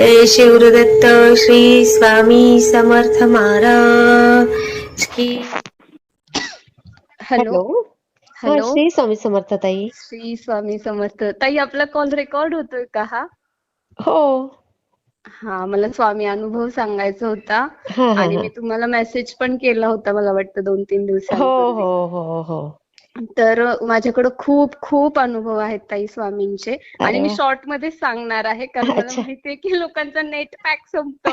जय शिवदत्त श्री स्वामी समर्थ महाराज की हॅलो. हा हॅलो. श्री स्वामी समर्थ ताई. श्री स्वामी समर्थ. ताई आपला कॉल रेकॉर्ड होतोय का हा? हो. हा मला स्वामी अनुभव सांगायचा होता. हा हा आणि हा. मी तुम्हाला मेसेज पण केला होता मला वाटतं दोन तीन हो दिवसांपूर्वी. हो हो हो. तर माझ्याकडे खूप खूप अनुभव आहेत ताई स्वामींचे आणि मी. शॉर्टमध्ये सांगणार आहे कारण मला. माहितीये की लोकांचा नेट पॅक संपतो.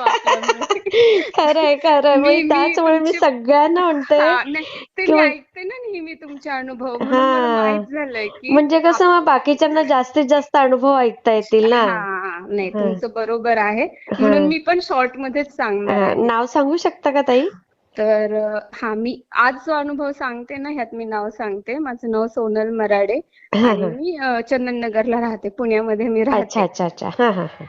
खरंय खरंय मी- मी मी त्याचमुळे मी सगळ्यांना म्हणते ते ऐकते ना नेहमी तुमचे अनुभव. माहीत झालंय की म्हणजे कसं मग बाकीच्यांना जास्तीत जास्त अनुभव ऐकता येतील ना हा नाही. तुमचं बरोबर आहे म्हणून मी पण शॉर्ट मध्येच सांगणार आहे नाव सांगू शकता का ताई तर हा मी आज जो अनुभव सांगते ना ह्यात मी नाव सांगते. माझं नाव सोनल मराडे आणि मी चंदननगरला राहते. पुण्यामध्ये मी राहते. अच्छा अच्छा हा हा हा.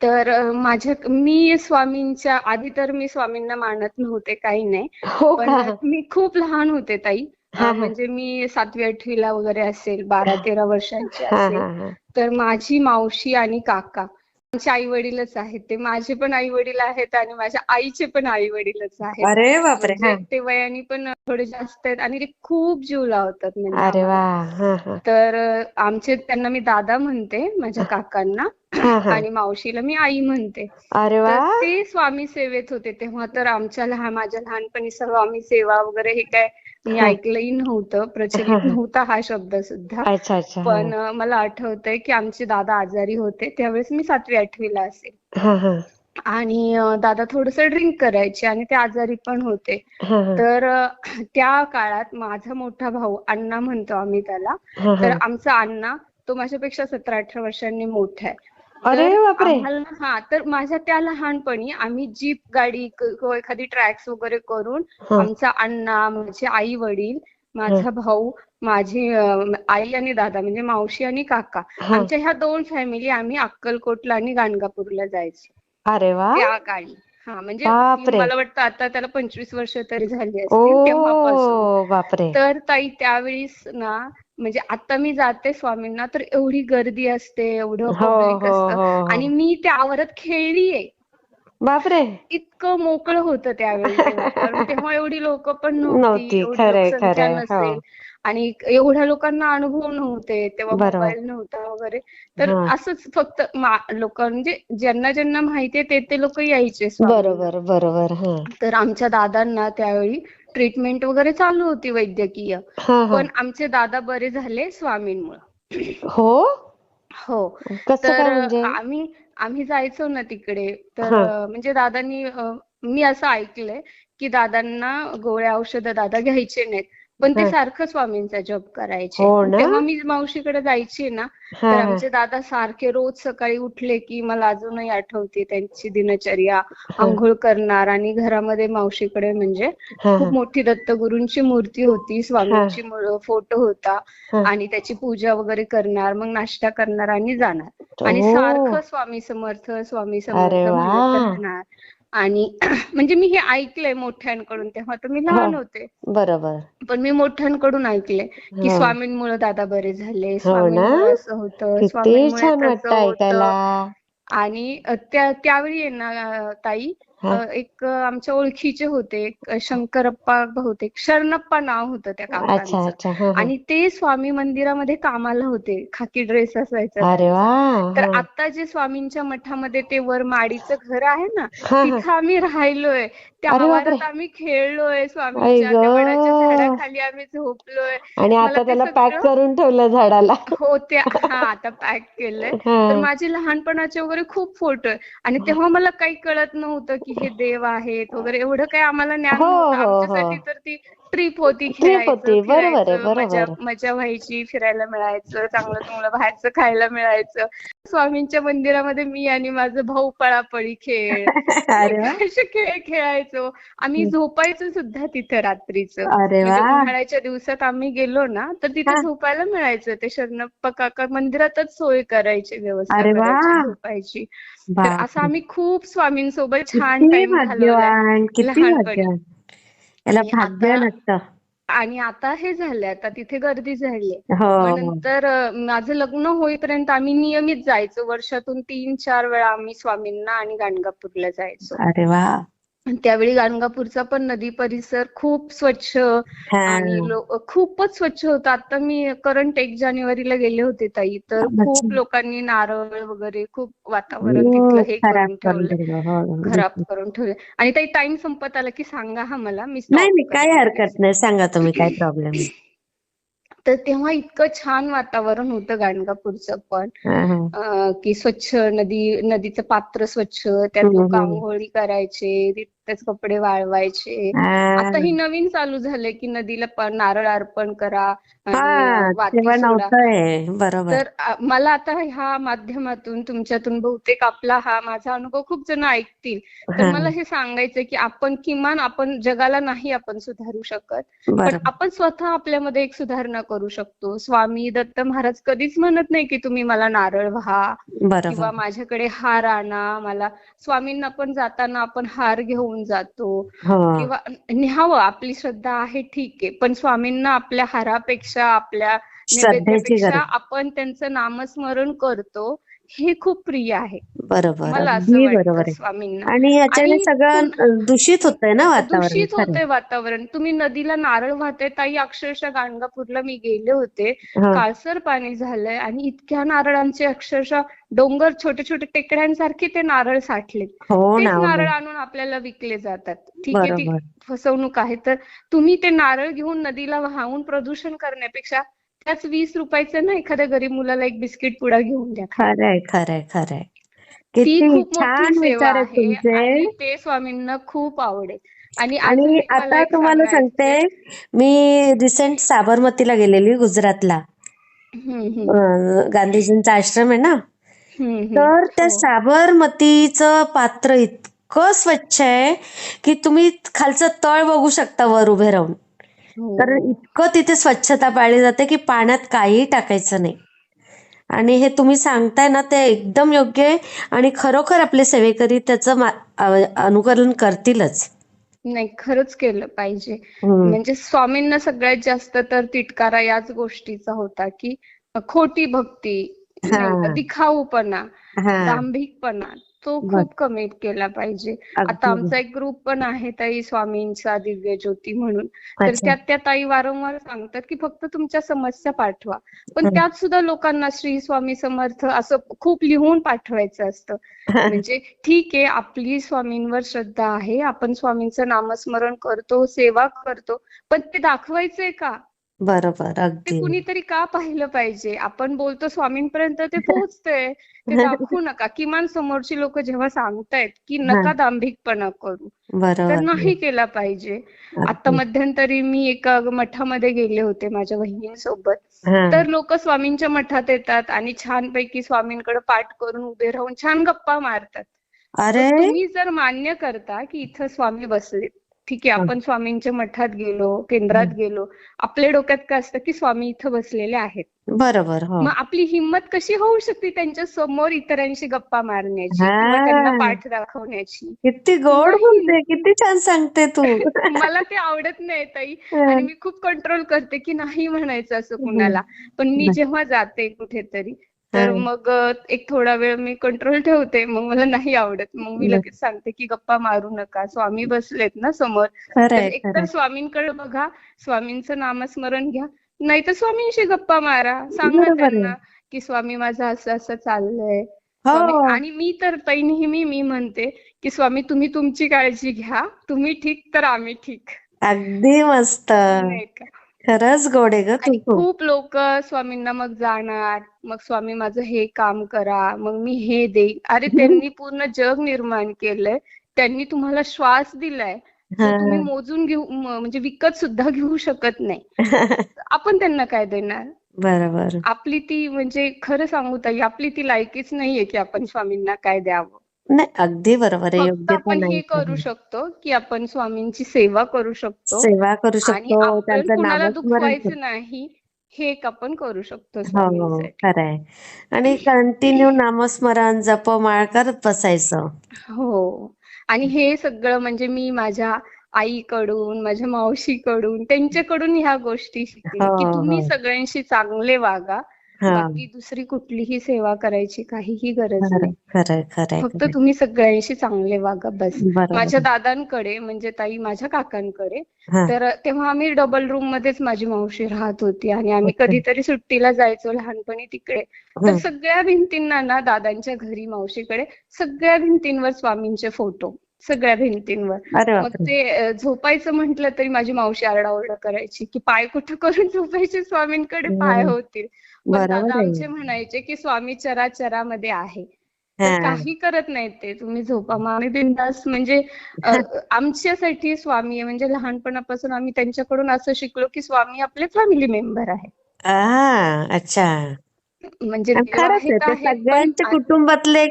तर माझ्या मी स्वामींच्या आधी तर मी स्वामींना मानत नव्हते काही नाही. हो पण मी खूप लहान होते ताई. म्हणजे मी सातवी आठवीला वगैरे असेल बारा तेरा वर्षांची असेल. तर माझी मावशी आणि काका आमचे आई वडीलच आहेत. ते माझे पण आई वडील आहेत आणि माझ्या आईचे पण आई वडीलच आहेत. अरे बापरे हा. म्हणजे ते वयाने पण थोडे जास्त आहेत आणि ते खूप जीव लावतात म्हणजे अरे वा आम्हाला. हा हा. तर अ, आमचे त्यांना मी दादा म्हणते माझ्या काकांना. हा हा. आणि मावशीला मी आई म्हणते. अरे वा. तर ते स्वामी सेवेत होते तेव्हा. तर आमच्या लहान माझ्या लहानपणी स्वामी सेवा वगैरे हे काय मी हा. ऐकलंही नव्हतं प्रचलित हा. नव्हता हा शब्द सुद्धा. अच्छा अच्छा हा. पण अ, मला आठवतंय की आमचे दादा आजारी होते त्यावेळेस मी सातवी आठवीला असेल. हा हा. आणि अ, दादा थोडंसं ड्रिंक करायचे आणि ते आजारी पण होते. हा हा. तर अ, त्या काळात माझा मोठा भाऊ अण्णा म्हणतो आम्ही त्याला. हा तर हा आमचा अण्णा तो माझ्यापेक्षा सतरा अठरा वर्षांनी मोठा आहे. अरे बापरे. हा तर माझ्या त्या लहानपणी आम्ही जीप गाडी किंवा एखादी ट्रॅक्स वगैरे करून आमचा अण्णा माझे आई वडील माझा भाऊ माझी आई आणि दादा म्हणजे मावशी आणि काका आमच्या ह्या दोन फॅमिली आम्ही अक्कलकोटला आणि गाणगापूरला जायचो. अरे वा. त्या काळी हा म्हणजे. मला वाटतं आता त्याला पंचवीस वर्ष तरी झाली असतील तेव्हापासून. तर ताई त्यावेळेस ना म्हणजे आता मी जाते स्वामींना तर एवढी गर्दी असते एवढं हो पब्लिक हो असतं. हो आणि हो मी त्या आवारात खेळलीये. बापरे. इतकं मोकळं होतं त्यावेळी तेव्हा. कारण तेव्हा एवढी लोक पण नव्हती एवढी लोकसंख्या हो नसेल. आणि एवढ्या लोकांना अनुभव नव्हते तेव्हा. मोबाईल नव्हता वगैरे. तर. असंच फक्त लोक म्हणजे ज्यांना ज्यांना माहितीये ते ते लोक यायचे. बरोबर बरोबर. हा. तर आमच्या दादांना त्यावेळी ट्रीटमेंट वगैरे चालू होती वैद्यकीय. पण आमचे दादा बरे झाले स्वामींमुळे. हो? हो. कसं तर काय म्हणजे? आम्ही आम्ही जायचो ना तिकडे. तर म्हणजे दादांनी मी असं ऐकलंय की दादांना गोळ्या औषधं दादा घ्यायचे नाहीत. पण ते हा. सारखं स्वामींचा जप करायचे हो? तेव्हा मी मावशीकडे जायची ना हा तर हा आमचे दादा सारखे रोज सकाळी उठले की मला अजूनही आठवते त्यांची दिनचर्या आंघोळ करणार आणि घरामध्ये मावशीकडे म्हणजे हा खूप मोठी दत्तगुरूंची मूर्ती होती स्वामींची फोटो होता हा. आणि त्याची पूजा वगैरे करणार मग नाश्ता करणार आणि जाणार आणि ओ. सारखं स्वामी समर्थ स्वामी समर्थ. म्हणत राहणार आणि म्हणजे मी हे ऐकलंय मोठ्यांकडून तेव्हा तर मी लहान हो. होते बरोबर पण मी मोठ्यांकडून ऐकले की हो. स्वामींमुळे दादा बरे झाले हो स्वामींमुळे? असं होतं स्वामींमुळे तसं होतं आणि त्यावेळी ना ताई एक आमच्या ओळखीचे होते शंकरप्पा बहुतेक शरणप्पा नाव होतं त्या काकांचं. हा हा. आणि ते स्वामी मंदिरामध्ये कामाला होते खाकी ड्रेस असायचा तर हा. आता जे स्वामींच्या मठामध्ये ते वर माडीचं घर आहे ना तिथं आम्ही राहिलोय. त्या आवारात. आम्ही खेळलोय स्वामींच्या झाडाखाली आम्ही झोपलोय. आणि आता ते त्याला पॅक करून ठेवलं झाडाला. हो त्या हा आता पॅक केलंय. तर माझे लहानपणाचे वगैरे खूप फोटो आणि तेव्हा मला काही कळत नव्हतं की की हे देव आहेत वगैरे एवढं काही आम्हाला ज्ञान हो, नव्हतं हो, आमच्यासाठी हो. तर ती ट्रिप होती खेळायचं होती. बरोबर आहे, फिरायचं बरोबर मजा. मजा व्हायची फिरायला मिळायचं चांगलं चांगलं बाहेरचं खायला मिळायचं स्वामींच्या मंदिरामध्ये मी आणि माझं भाऊ पळापळी खेळ अरे वा असे खेळ खेळायचो आम्ही झोपायचो सुद्धा तिथे रात्रीचं अरे म्हणजे वा उन्हाळ्याच्या दिवसात आम्ही गेलो ना तर तिथे हा. झोपायला मिळायचं ते शरणप्पा काका मंदिरातच सोय करायचे व्यवस्था अरे वा. करायची झोपायची तर बापरे. असं आम्ही खूप स्वामींसोबत छान किती टाइम घालवलाय भाग्यवान किती लहानपणी. भाग्यवान याला भाग्य नसतं. आणि आता हे झालंय आता तिथे गर्दी झालीये. हो. नंतर माझं लग्न होईपर्यंत आम्ही नियमित जायचो. वर्षातून तीन चार वेळा आम्ही स्वामींना आणि गाणगापूरला जायचो. अरे वा. त्यावेळी गाणगापूरचा पण नदी परिसर खूप स्वच्छ आणि खूपच स्वच्छ होतं आता मी करंट एक जानेवारीला गेले होते ताई तर. खूप लोकांनी नारळ वगैरे खूप वातावरण हो, तिथलं हे खराब करून दिलं. हो, हो. खराब करून ठेवलंय आणि ताई टाइम संपत आला की सांगा हा मला मी नाही करते. हरकत नाही सांगा तुम्ही काय प्रॉब्लेम तर तेव्हा इतकं छान वातावरण होतं गाणगापूरचं पण की स्वच्छ नदी नदीचं पात्र स्वच्छ त्यात हम्म, लोक हम्म. आंघोळी करायचे तिथेच कपडे वाळवायचे. आता ही नवीन चालू झालंय की नदीला नारळ अर्पण करा तर मला आता ह्या माध्यमातून तुमच्यातून बहुतेक आपला हा माझा अनुभव खूप जण ऐकतील. तर. मला हे सांगायचंय की आपण किमान आपण जगाला नाही आपण सुधारू शकत पण आपण स्वतः आपल्यामध्ये एक सुधारणा करू शकतो. स्वामी दत्त महाराज कधीच म्हणत नाही की तुम्ही मला नारळ व्हा किंवा माझ्याकडे हार आणा. मला स्वामींना पण जाताना आपण हार घेऊन जातो. हो. किंवा न्यावं आपली श्रद्धा आहे ठीक आहे. पण स्वामींना आपल्या हारापेक्षा आपल्या नैवेद्यापेक्षा आपण त्यांचं नामस्मरण करतो. हे खूप प्रिय आहे. बरोबर. मला असं अगदी बरोबर स्वामींना. आणि याच्याने सगळं दूषित होतंय ना वातावरण. दूषित होतंय वातावरण. तुम्ही नदीला नारळ वाहते ताई. अक्षरशः गाणगापूरला मी गेले होते. काळसर पाणी झालंय आणि इतक्या नारळांचे अक्षरशः डोंगर छोटे छोटे टेकड्यांसारखे ते नारळ साठले हो हो नारळ. आणून आपल्याला विकले जातात. ठीक आहे ती फसवणूक आहे. तर तुम्ही ते नारळ घेऊन नदीला वाहून प्रदूषण करण्यापेक्षा त्याच वीस रुपयाचं ना एखाद्या गरीब मुलाला एक बिस्किट पुडा घेऊन द्या. खरंय खरंय खरंय. ती किती खूप मोठी छान सेवा आहे तुमचे. आणि ते स्वामींना खूप आवडेल. आणि आणि आता तुम्हाला. सांगते मी रिसेंट साबरमतीला गेलेली गुजरातला. गांधीजींचा आश्रम आहे ना. तर त्या हो. साबरमतीचं पात्र इतकं स्वच्छ आहे की तुम्ही खालचं तळ बघू शकता वर उभे राहून. हो. तर इतकं तिथे स्वच्छता पाळली जाते की पाण्यात काहीही टाकायचं नाही आणि हे तुम्ही सांगताय ना ते एकदम योग्य आहे आणि खरोखर आपले सेवेकरी त्याचं अनुकरण करतीलच नाही खरंच केलं पाहिजे. म्हणजे स्वामींना सगळ्यात जास्त तर तिटकारा याच गोष्टीचा होता की खोटी भक्ती हा. दिखाऊपणा हा दांभिकपणा तो. खूप कमी केला पाहिजे. आता आमचा एक ग्रुप पण आहे ताई स्वामींचा दिव्य ज्योती म्हणून. तर. त्यात त्या ताई वारंवार सांगतात की फक्त तुमच्या समस्या पाठवा. पण. त्यात सुद्धा लोकांना श्री स्वामी समर्थ असं खूप लिहून पाठवायचं असतं. म्हणजे ठीक आहे आपली स्वामींवर श्रद्धा आहे. आपण स्वामींचं नामस्मरण करतो सेवा करतो. पण ते दाखवायचंय का? बरोबर ते अगदी. कुणीतरी का पाहिलं पाहिजे? आपण बोलतो स्वामींपर्यंत ते पोहोचतंय. ते दाखवू नका. किमान समोरची लोक जेव्हा सांगतायत की नका दांभिकपणा करू तर बरोबर नाही केला पाहिजे. आता मध्यंतरी मी एका मठामध्ये गेले होते माझ्या बहिणींसोबत हा. तर लोक स्वामींच्या मठात येतात आणि छानपैकी स्वामींकडे पाठ करून उभे राहून छान गप्पा मारतात. अरे! तुम्ही जर मान्य करता की इथं स्वामी बसलेत ठीक आहे आपण स्वामींच्या मठात गेलो केंद्रात गेलो आपल्या डोक्यात काय असतं की स्वामी इथं बसलेले आहेत. बरोबर हो. मग आपली हिंमत कशी होऊ शकते त्यांच्यासमोर इतरांशी गप्पा मारण्याची किंवा त्यांना. पाठ दाखवण्याची? किती गोड. बोलते किती छान सांगते तू. मला ते आवडत नाही ताई. आणि मी खूप कंट्रोल करते की नाही म्हणायचं असं कुणाला. पण मी जेव्हा जाते कुठेतरी तर हं. मग एक थोडा वेळ मी कंट्रोल ठेवते. मग मला नाही आवडत. मग मी. लगेच सांगते की गप्पा मारू नका. स्वामी बसलेत ना समोर. तर एकतर खरंय. स्वामींकडे बघा. स्वामींचं नामस्मरण घ्या. नाहीतर स्वामींशी गप्पा मारा. सांगा. त्यांना की स्वामी माझं असं असं चाललंय. हो. आणि मी तर ताई नेहमी मी म्हणते की स्वामी तुम्ही तुमची काळजी घ्या. तुम्ही ठीक तर आम्ही ठीक. अगदी मस्त. नाही का? खरंच गोड आहे ग तू आणि खूप खूप लोक स्वामींना मग जाणार मग स्वामी माझं हे काम करा मग मी हे देईन अरे त्यांनी पूर्ण जग निर्माण केलंय. त्यांनी तुम्हाला श्वास दिलाय. तो हा. तुम्ही मोजून घेऊ म- म्हणजे विकत सुद्धा घेऊ शकत नाही. आपण त्यांना काय देणार? बरोबर. आपली ती म्हणजे खरं सांगू ताई आपली ती लायकीच नाहीये की आपण स्वामींना काय द्यावं. नाही अगदी बरोबर आहे. फक्त योग्यता आपण हे नाही करू शकतो की आपण स्वामींची सेवा करू शकतो सेवा करू आणि शकतो आपण त्यांचं कुणाला नामस्मरण दुखवायचं नाही हे एक आपण करू शकतो हो हो स्वामींसाठी खरंय आणि कंटिन्यू नामस्मरण जपमाळ करत बसायचं. हो. आणि हे सगळं म्हणजे मी माझ्या आईकडून माझ्या मावशीकडून त्यांच्याकडून ह्या गोष्टी शिकले की हो, तुम्ही हो. सगळ्यांशी चांगले वागा. बाकी दुसरी कुठलीही सेवा करायची काहीही गरज नाही. खरंय खरंय फक्त. तुम्ही सगळ्यांशी चांगले वागा बस. माझ्या दादांकडे म्हणजे ताई माझ्या काकांकडे तर तेव्हा आम्ही डबल रूम मध्येच माझी मावशी राहत होती आणि आम्ही. कधीतरी सुट्टीला जायचो लहानपणी तिकडे. तर. सगळ्या भिंतींना ना दादांच्या घरी मावशीकडे सगळ्या भिंतींवर स्वामींचे फोटो सगळ्या भिंतींवर. मग ते झोपायचं म्हटलं तरी माझी मावशी आरडाओरडा करायची की पाय कुठं करून झोपायचे स्वामींकडे? पाय. होतील. पण दादा आहे. आमचे म्हणायचे की स्वामी चराचरामध्ये आहे. तर हा. काही करत नाहीत ते तुम्ही झोपा. मग आम्ही बिनधास्त म्हणजे आमच्यासाठी स्वामी आहे. म्हणजे लहानपणापासून आम्ही त्यांच्याकडून असं शिकलो की स्वामी आपले फॅमिली मेंबर आहे. अच्छा. म्हणजे आहे सगळ्यांच्या कुटुंबातले.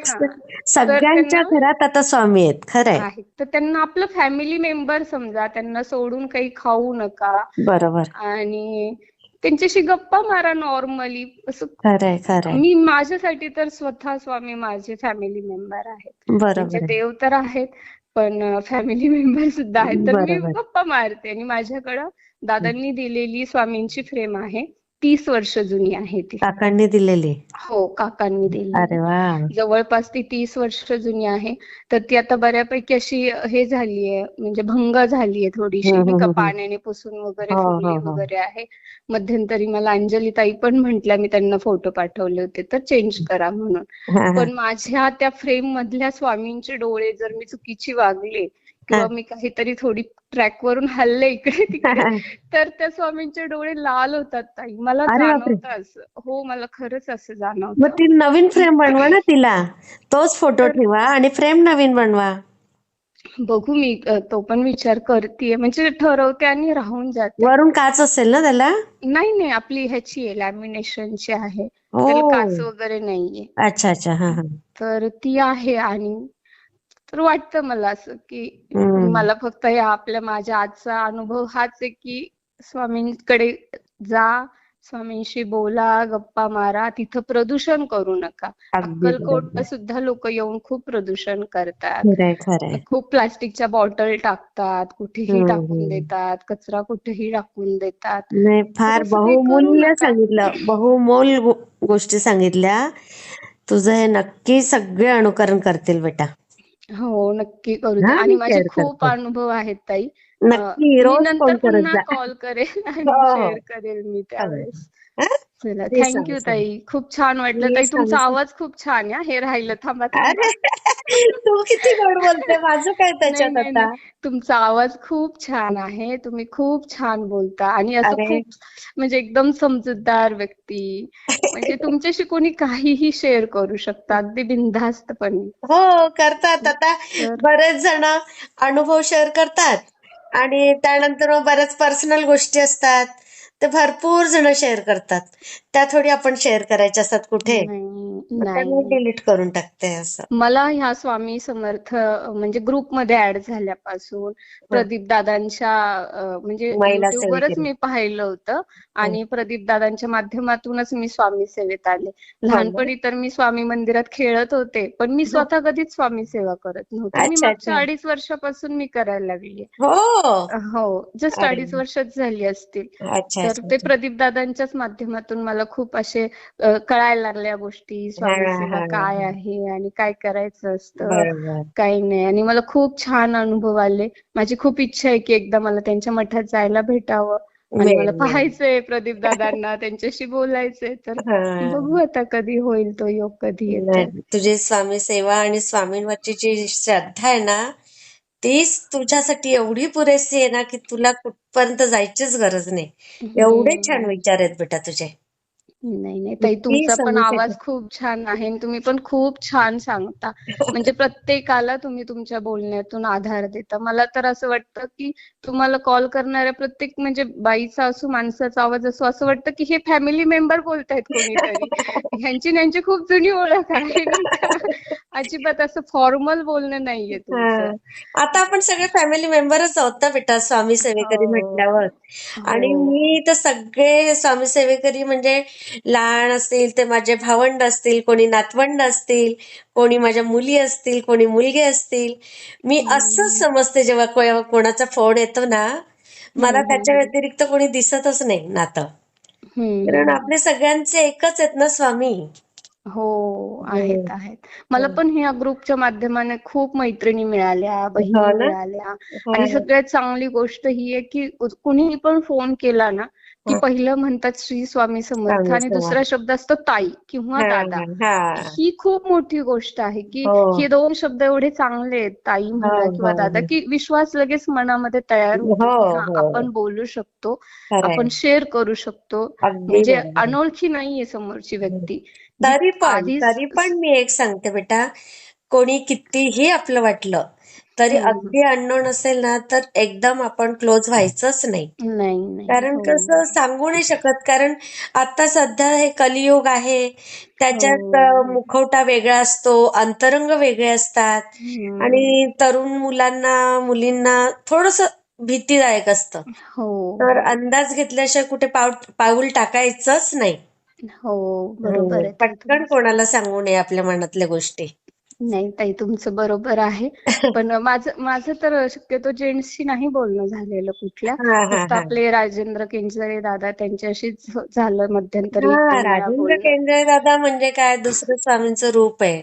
सगळ्यांच्या घरात आता स्वामी आहेत. खरंय. आहेत. तर त्यांना आपलं फॅमिली मेंबर समजा त्यांना सोडून काही खाऊ नका. बरोबर. आणि त्यांच्याशी गप्पा मारा नॉर्मली असं खरंय खरंय. मी माझ्यासाठी तर स्वतः स्वामी माझे फॅमिली मेंबर आहेत. बरोबर आहे. देव तर आहेत पण फॅमिली मेंबर सुद्धा आहेत. तर मी बरोबर. गप्पा मारते आणि माझ्याकडं दादांनी दिलेली स्वामींची फ्रेम आहे. तीस वर्ष जुनी आहे ती. काकांनी दिलेली? हो काकांनी दिलेली. अरे वा. जवळपास ती तीस वर्ष जुनी आहे. तर ती आता बऱ्यापैकी अशी हे झालीये म्हणजे भंग झालीये थोडीशी. पाण्याने पुसून वगैरे हो, हो, हो. वगैरे आहे. मध्यंतरी मला अंजली ताई पण म्हटल्या मी त्यांना फोटो पाठवले होते तर चेंज करा म्हणून. पण माझ्या त्या फ्रेम मधल्या स्वामींचे डोळे जर मी चुकीची वागले किंवा. मी काहीतरी थोडी ट्रॅक वरून हल्ले इकडे तिकडे. तर त्या स्वामींचे डोळे लाल होतात ताई. मला. जाणवतं असं. हो मला खरंच असं मग जाणवतं ती नवीन फ्रेम बनवा ना तिला. तोच फोटो ठेवा आणि फ्रेम नवीन बनवा. बघू मी तो पण विचार करतेय. म्हणजे ठरवते आणि राहून जाते. वरून काच असेल ना त्याला? नाही नाही. आपली ह्याची आहे लॅमिनेशनची आहे. त्याला काच वगैरे नाहीये. अच्छा अच्छा. हा हा. तर ती आहे आणि तर वाटतं मला असं की. मला फक्त या आपल्या माझ्या आजचा अनुभव हाच आहे की स्वामींकडे जा स्वामींशी बोला गप्पा मारा तिथं प्रदूषण करू नका बरोबर. सुद्धा लोक येऊन खूप प्रदूषण करतात खूप प्लास्टिकच्या बॉटल टाकतात कुठेही टाकून. देतात कचरा कुठेही टाकून देतात फार बहुमूल्य. सांगितलं बहुमोल गोष्टी सांगितल्या तुझं हे नक्की सगळे अनुकरण करतील बेटा हो नक्की करू आणि माझे खूप. अनुभव आहेत ताई नक्की मी नंतर पुन्हा कॉल करेल आणि हो, हो. शेअर करेल मी त्यावेळेस? चला थँक्यू. ताई. खूप छान वाटलं ताई. तुमचा. आवाज खूप छान आहे. हा. राहिलं थांबा तू किती गोड बोलते. माझं काय त्याच्यात आता? तुमचा आवाज खूप छान आहे. तुम्ही खूप छान बोलता. आणि असं. खूप म्हणजे एकदम समजूतदार व्यक्ती. म्हणजे तुमच्याशी कोणी काहीही शेअर करू शकतं अगदी बिनधास्तपणे. हो करतात. आता बरेच जण अनुभव शेअर करतात. आणि त्यानंतर बऱ्याच पर्सनल गोष्टी असतात. ते भरपूर जण शेअर करतात. त्या थोडी आपण शेअर करायच्या असतात कुठे? नाही. डिलीट करून टाकते असं. मला ह्या स्वामी समर्थ म्हणजे ग्रुपमध्ये ऍड झाल्यापासून प्रदीप दादांच्या म्हणजे युट्यूबवरच. मी पाहिलं होतं आणि प्रदीप दादांच्या माध्यमातूनच मी स्वामी सेवेत आले? लहानपणी तर मी स्वामी मंदिरात खेळत होते पण मी स्वतः कधीच स्वामी सेवा करत नव्हते. मी मागच्या. अडीच वर्षापासून मी करायला लागली हो. हो जस्ट. अडीच वर्षच झाली असतील. तर ते प्रदीप दादांच्याच माध्यमातून मला खूप असे कळायला लागल्या गोष्टी स्वामी हा, सेवा हा, काय हा. आहे आणि काय करायचं असतं? काही नाही. आणि मला खूप छान अनुभव आले. माझी खूप इच्छा आहे की एकदा मला त्यांच्या मठात जायला भेटावं आणि मला. पाहायचंय प्रदीप दादांना त्यांच्याशी बोलायचंय. तर हा. बघू आता कधी होईल तो योग कधी तुझी स्वामी सेवा आणि स्वामींवरची जी श्रद्धा आहे ना तीच तुझ्यासाठी एवढी पुरेसी आहे ना की तुला कुठपर्यंत जायचीच गरज नाही. एवढे छान विचार आहेत बेटा तुझे. नाही नाही ताई तुमचा पण आवाज. खूप छान आहे आणि तुम्ही पण खूप छान सांगता म्हणजे प्रत्येकाला तुम्ही तुमच्या बोलण्यातून आधार देता मला तर असं वाटतं की तुम्हाला कॉल करणाऱ्या प्रत्येक म्हणजे बाईचा असो माणसाचा आवाज असो असं वाटतं की हे फॅमिली मेंबर बोलतायत कोणीतरी ह्यांची त्यांची खूप जुनी ओळख आहे अजिबात असं फॉर्मल बोलणं नाहीये. तुमचं आता आपण सगळे फॅमिली मेंबरच आहोत ना बेटा स्वामी सेवेकरी हो. म्हटल्यावर आणि हो. मी तर सगळे स्वामी सेवेकरी म्हणजे लहान असतील ते माझे भावंड असतील कोणी नातवंड असतील कोणी माझ्या मुली असतील कोणी मुलगे असतील मी असंच समजते जेव्हा कोणाचा फोन येतो ना मला त्याच्या. व्यतिरिक्त कोणी दिसतच नाही नातं कारण. आपले सगळ्यांचे एकच आहेत ना स्वामी हो आहेत आहेत मला पण ह्या ग्रुपच्या माध्यमाने खूप मैत्रिणी मिळाल्या बहिणी हो? मिळाल्या हो. आणि सगळ्यात चांगली गोष्ट ही आहे की कुणीही पण फोन केला ना की हा. पहिलं म्हणतात श्री स्वामी समर्थ आणि दुसरा. शब्द असतो ताई किंवा दादा हा. खूप मोठी गोष्ट आहे की हो. हे दोन शब्द एवढे चांगले आहेत ताई म्हणा हो, किंवा दादा. की विश्वास लगेच मनामध्ये तयार होतो. आपण बोलू शकतो. आपण शेअर करू शकतो म्हणजे. अनोळखी नाहीये समोरची व्यक्ती तरी पण तरी पण मी एक सांगते बेटा कोणी कितीही आपलं वाटलं तरी. अगदी अननोन असेल ना तर एकदम आपण क्लोज व्हायचंच नाही नाही नाही कारण हो. कसं सांगू नाही शकत कारण आता सध्या हे कलियुग आहे त्याच्यात हो. मुखवटा वेगळा असतो अंतरंग वेगळे असतात हम्म. आणि तरुण मुलांना मुलींना थोडस भीतीदायक असतं हो तर अंदाज घेतल्याशिवाय कुठे पाऊल पाऊल टाकायचंच नाही हो बरोबर आहे पटकन तुमचं. कोणाला सांगू नये आपल्या मनातल्या गोष्टी नाही ताई तुमचं बरोबर आहे. पण माझं माझं तर शक्यतो जेंट्सशी नाही बोलणं झालेलं कुठल्या. फक्त. आपले राजेंद्र केंजरे दादा त्यांच्याशीच झालं मध्यंतरी राजेंद्र. केंद्रे दादा म्हणजे काय? दुसरं स्वामींचं रूप आहे.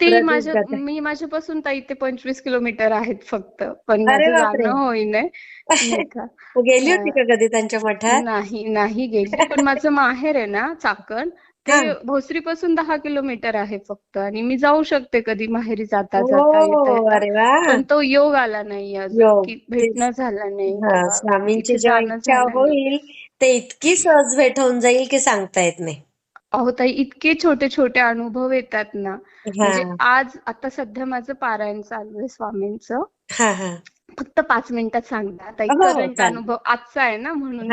ते माझ्या. मी माझ्यापासून ताई ते पंचवीस किलोमीटर आहेत फक्त. पण माझं. जाणं होईना गेली होती का कधी त्यांच्या मठात? नाही नाही गेली. पण माझं माहेर आहे ना चाकण. ते हा. भोसरीपासून दहा किलोमीटर आहे फक्त आणि मी जाऊ शकते कधी माहेरी जाता जाता हो पण तो योग आला नाही अजून. की भेटणं झालं नाही हा स्वामींची इच्छा. होईल ते इतकी सहज भेट होऊन जाईल की सांगता येत नाही अहो ताई इतके छोटे छोटे अनुभव येतात ना म्हणजे आज आता सध्या माझं पारायण चालू आहे स्वामींचं फक्त पाच मिनिटात सांगता ताई करंट. अनुभव आजचा आहे ना म्हणून.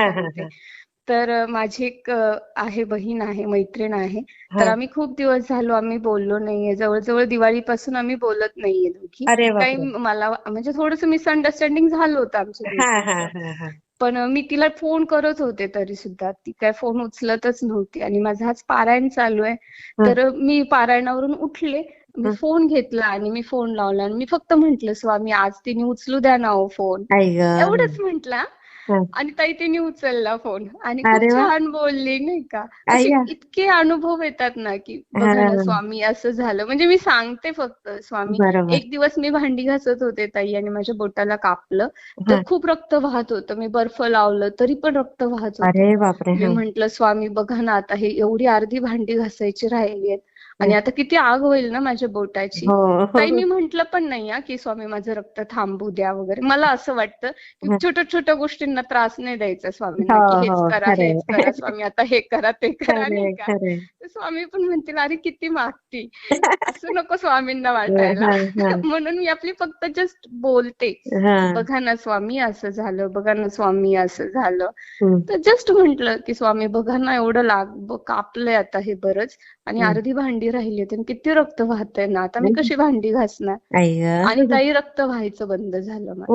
तर माझी एक आहे बहीण आहे मैत्रीण आहे. तर हा. आम्ही खूप दिवस झालो आम्ही बोललो नाहीये. जवळजवळ दिवाळीपासून आम्ही बोलत नाहीये दोघी. काही मला म्हणजे थोडंसं मिसअंडरस्टँडिंग झालं होतं आमच्या हा हा हा हा. पण मी तिला फोन करत होते तरी सुद्धा. ती काय फोन उचलतच नव्हती. आणि माझं आज पारायण चालू आहे. हं. तर मी पारायणावरून उठले. मी हं. फोन घेतला आणि मी फोन लावला. आणि मी फक्त म्हंटल स्वामी आज तिने उचलू द्या ना हो फोन ग. एवढंच म्हंटल हं. आणि ताई तिने उचलला फोन आणि खूप. छान बोलली नाही का? असे. इतके अनुभव येतात ना की बघा स्वामी असं झालं. म्हणजे मी सांगते फक्त स्वामी एक दिवस मी भांडी घासत होते ताई आणि माझ्या बोटाला कापलं. तर. खूप रक्त वाहत होतं. मी बर्फ लावलं तरी पण रक्त वाहत होतं. मी म्हंटल स्वामी बघा ना आता हे एवढी अर्धी भांडी घासायची राहिली आहेत. आणि आता किती आग होईल ना माझ्या बोटाची. हो ताई मी म्हंटल पण नाही हा की स्वामी माझं रक्त थांबू द्या वगैरे. मला असं वाटतं की हं. छोट्या छोट्या गोष्टींना त्रास नाही द्यायचा स्वामींना हो, की हेच हो, करा. हेच करा स्वामी आता हे करा ते करा नाही का? स्वामी पण म्हणतील अरे किती मागती. असं नको स्वामींना वाटायला. हा, हा. म्हणून मी आपली फक्त जस्ट बोलते हा. बघा ना स्वामी असं झालं बघा ना स्वामी असं झालं. तर जस्ट म्हंटल की स्वामी बघा ना एवढं लाग कापलंय आता हे बरंच. आणि. अर्धी भांडी राहिली आणि किती रक्त वाहतंय ना. आता मी कशी भांडी घासणार? आणि ताई रक्त व्हायचं बंद झालं माझं.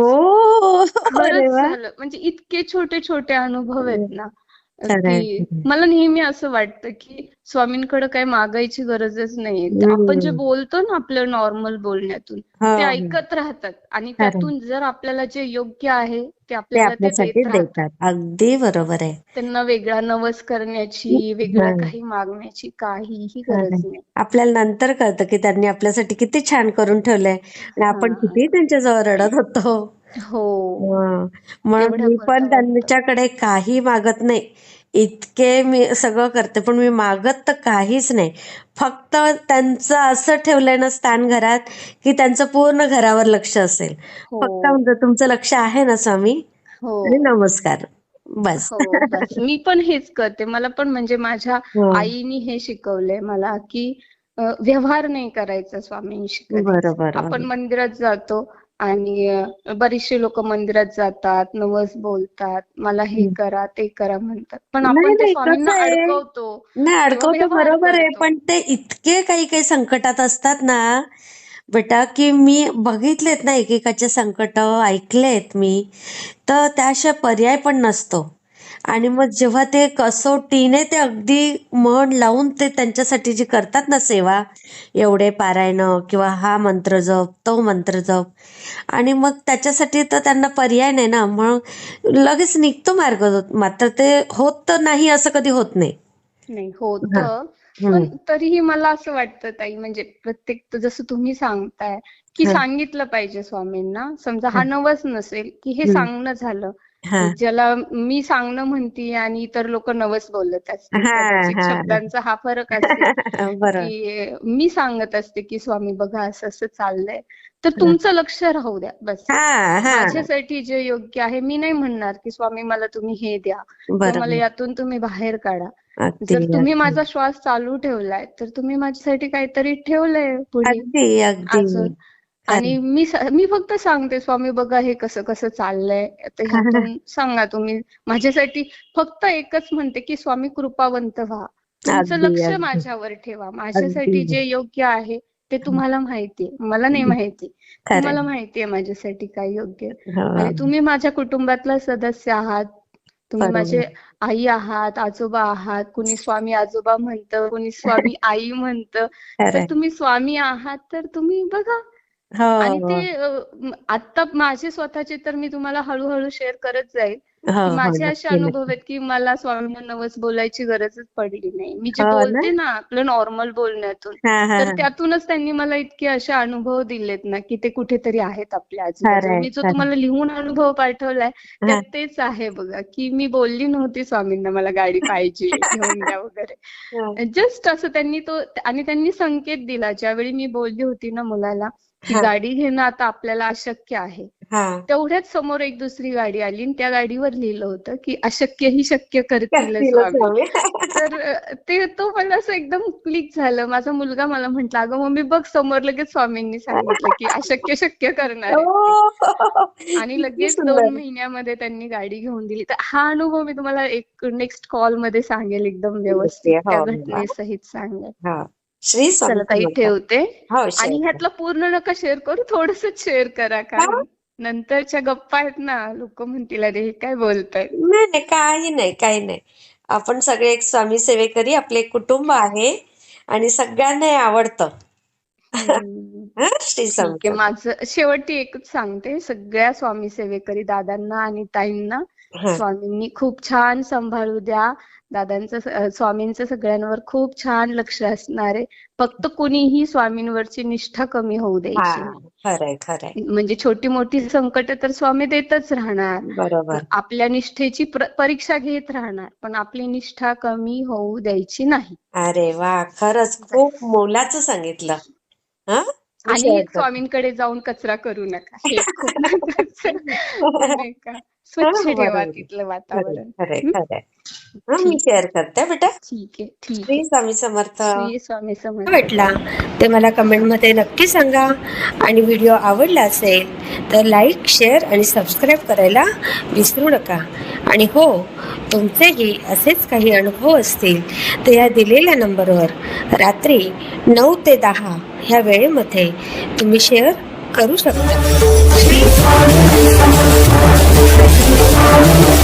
झालं. म्हणजे इतके छोटे छोटे अनुभव आहेत ना. खरंय, की. मला नेहमी असं वाटतं की स्वामींकडे काही मागायची गरजच नाहीये ते आपण जे. बोलतो ना आपलं नॉर्मल बोलण्यातून हो, ते हो. ऐकत राहतात आणि. त्यातून जर आपल्याला जे योग्य आहे ते आपल्याला ते देतात अगदी बरोबर आहे त्यांना वेगळा नवस करण्याची वेगळं हा. काही मागण्याची काहीही. गरज नाही आपल्याला नंतर कळतं की त्यांनी आपल्यासाठी किती छान करून ठेवलंय आणि आपण हा. किती त्यांच्याजवळ रडत होतो हो. हं. म्हणून मी पण. त्यांच्याकडे काही मागत नाही. इतके मी सगळं करते पण मी मागत तर काहीच नाही. फक्त त्यांचं असं ठेवलंय ना स्थान घरात की त्यांचं पूर्ण घरावर लक्ष असेल. हो. फक्त म्हणजे तुमचं लक्ष आहे ना स्वामी? हो. आणि नमस्कार. बस. हो बस. मी पण हेच करते. मला पण म्हणजे माझ्या हो. आईनी हे शिकवलंय मला की अ, व्यवहार नाही करायचा स्वामींशी कधीच. बरोबर आपण बरोबर. मंदिरात जातो आणि अ, बरेचसे लोक मंदिरात जातात नवस बोलतात मला हे. करा ते करा म्हणतात. पण आपण ते स्वामींना अडकवतो. नाही किंवा अडकवतो बरोबर आहे पण ते इतके काही काही संकटात असतात ना बेटा की मी बघितलेत ना एकेकाचे संकट ऐकलेत मी तर त्याशिवाय पर्याय पण नसतो. आणि मग जेव्हा ते कसोटीने ते अगदी मन लावून ते त्यांच्यासाठी जी करतात ना सेवा एवढे पारायण किंवा हा मंत्र जप तो मंत्र जप आणि मग त्याच्यासाठी तर त्यांना पर्याय नाही ना मग लगेच निघतो मार्ग मात्र ते होत तर नाही असं कधी होत नाही नाही. होतं. पण तरीही मला असं वाटतं ताई म्हणजे प्रत्येक जसं तुम्ही सांगताय की. सांगितलं पाहिजे स्वामींना समजा हा. नवस नसेल की हे. सांगणं झालं ज्याला मी सांगणं म्हणतीये आणि इतर लोक नवस बोलत हा हा. शब्दांचा हा फरक बरोबर. की मी सांगत असते की स्वामी बघा असं असं चाललंय. तर तुमचं लक्ष राहू द्या बस. हा हा. माझ्यासाठी जे योग्य आहे मी नाही म्हणणार की स्वामी मला तुम्ही हे द्या. मला यातून तुम्ही बाहेर काढा. जर तुम्ही माझा श्वास चालू ठेवलाय तर तुम्ही माझ्यासाठी काहीतरी ठेवलंय पुढे. अजून. आणि मी मी फक्त सांगते स्वामी बघा हे कसं कसं चाललंय सांगा तुम्ही माझ्यासाठी फक्त एकच म्हणते की स्वामी कृपावंत व्हा तुमचं लक्ष. माझ्यावर ठेवा माझ्यासाठी. जे योग्य आहे ते तुम्हाला माहितीये मला नाही माहिती. तुम्हाला माहितीये माझ्यासाठी काय योग्य आहे. हो. आणि तुम्ही माझ्या कुटुंबातला सदस्य आहात तुम्ही. माझे आई आहात आजोबा आहात कुणी स्वामी आजोबा म्हणतं कुणी स्वामी आई म्हणतं तर. तुम्ही स्वामी आहात तर तुम्ही बघा आणि ते अ, म- आता माझे स्वतःचे तर मी तुम्हाला हळूहळू शेअर करत जाईल हो हो माझे असे नक्की अनुभव नक्की आहेत की मला स्वामींना नवस बोलायची गरजच पडली नाही मी जे हो ना? बोलते ना आपलं नॉर्मल बोलण्यातून हा हा तर हा. त्यातूनच त्यांनी मला इतके असे अनुभव दिलेत ना की ते कुठेतरी आहेत आपल्या आजूबाजूला खरंय, मी जो खरंय. तुम्हाला लिहून अनुभव पाठवलाय हा. त्यात तेच आहे बघा की मी बोलली नव्हती स्वामींना मला गाडी पाहिजे घेऊन द्या वगैरे हा. जस्ट असं त्यांनी तो आणि त्यांनी संकेत दिला ज्यावेळी मी बोलली होती ना मुलाला हा. गाडी घेणं आता आपल्याला अशक्य आहे हा. तेवढ्याच समोर एक दुसरी गाडी आली आणि त्या गाडीवर लिहिलं होतं की अशक्य ही शक्य करतील स्वामी. तर ते तो मला असं एकदम क्लिक झालं माझा मुलगा मला म्हंटला अगं मम्मी बघ समोर लगेच स्वामींनी सांगितलं की अशक्य शक्य करणार आहे ते." ओ. आणि लगेच. दोन महिन्यामध्ये त्यांनी गाडी घेऊन दिली तर हा अनुभव मी तुम्हाला एक नेक्स्ट कॉलमध्ये सांगेल एकदम व्यवस्थित हो, त्या हो. घटनेसहित सांगेल हा. श्री चला ताई. ठेवते. हो आणि ह्यातलं पूर्ण नका शेअर करू थोडस शेअर करा का? कारण नंतरच्या गप्पा आहेत ना लोक म्हणतील अरे हे काय बोलतायत? नाही नाही काही नाही काही नाही. आपण सगळे एक स्वामी सेवेकरी आपले कुटुंब आहे. आणि सगळ्यांना हे आवडतं. माझं शेवटी एकच सांगते सगळ्या स्वामी सेवेकरी दादांना आणि ताईंना. स्वामींनी खूप छान सांभाळू द्या. दादांचं स्वामींचं सगळ्यांवर खूप छान लक्ष असणार आहे फक्त कुणीही स्वामींवरची निष्ठा कमी होऊ द्यायची म्हणजे छोटी मोठी संकट तर स्वामी देतच राहणार. बरोबर. आपल्या निष्ठेची प्र- परीक्षा घेत राहणार पण आपली निष्ठा कमी होऊ द्यायची नाही. अरे वा खरंच खूप मोलाचं सांगितलं. हा? आणि. स्वामींकडे जाऊन कचरा करू नका. स्वच्छ हा, ठेवा. तिथलं वातावरण. मी शेअर करते बेटा. ठीक आहे ठीक श्री आहे. स्वामी समर्थ. श्री स्वामी समर्थ. भेटला? ते मला कमेंटमध्ये नक्की सांगा. आणि व्हिडिओ आवडला असेल तर लाईक शेअर आणि सबस्क्राईब करायला विसरू नका. आणि हो तुमचेही असेच काही अनुभव असतील तर या दिलेल्या नंबरवर रात्री नऊ ते दहा ह्या वेळेमध्ये तुम्ही शेअर करू शकता. Shri Swami Thank you.